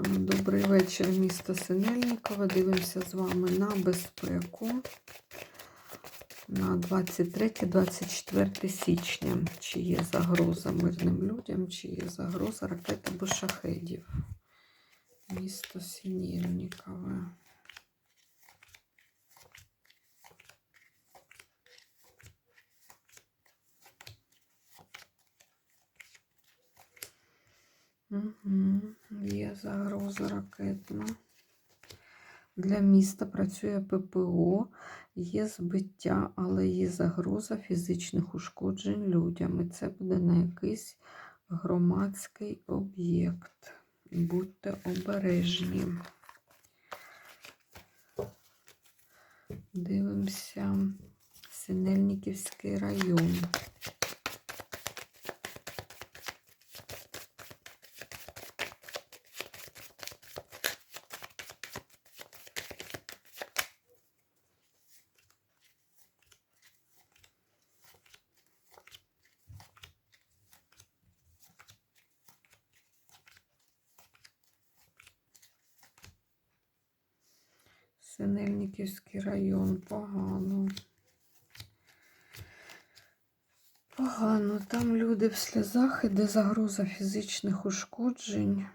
Добрий вечір, місто Синельникова. Дивимося з вами на безпеку на 23-24 січня. Чи є загроза мирним людям, чи є загроза ракет або шахедів. Місто Синельникове. Угу. Є загроза ракетна. Для міста працює ППО, є збиття, але є загроза фізичних ушкоджень людям. І це буде на якийсь громадський об'єкт. Будьте обережні. Дивимося Синельниківський район. Синельниківський район погано. Погано. Там люди в сльозах, іде загроза фізичних ушкоджень.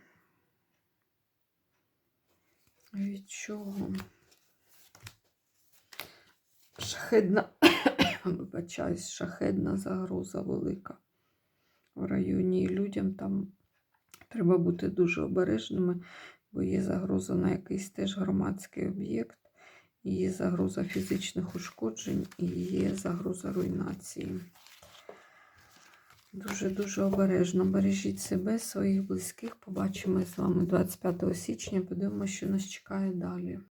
Від чого? Шахедна, вибачаюсь, шахедна загроза велика в районі. І людям там треба бути дуже обережними бо є загроза на якийсь теж громадський об'єкт, є загроза фізичних ушкоджень і є загроза руйнації. Дуже-дуже обережно бережіть себе, своїх близьких. Побачимось з вами 25 січня. Подивимося, що нас чекає далі.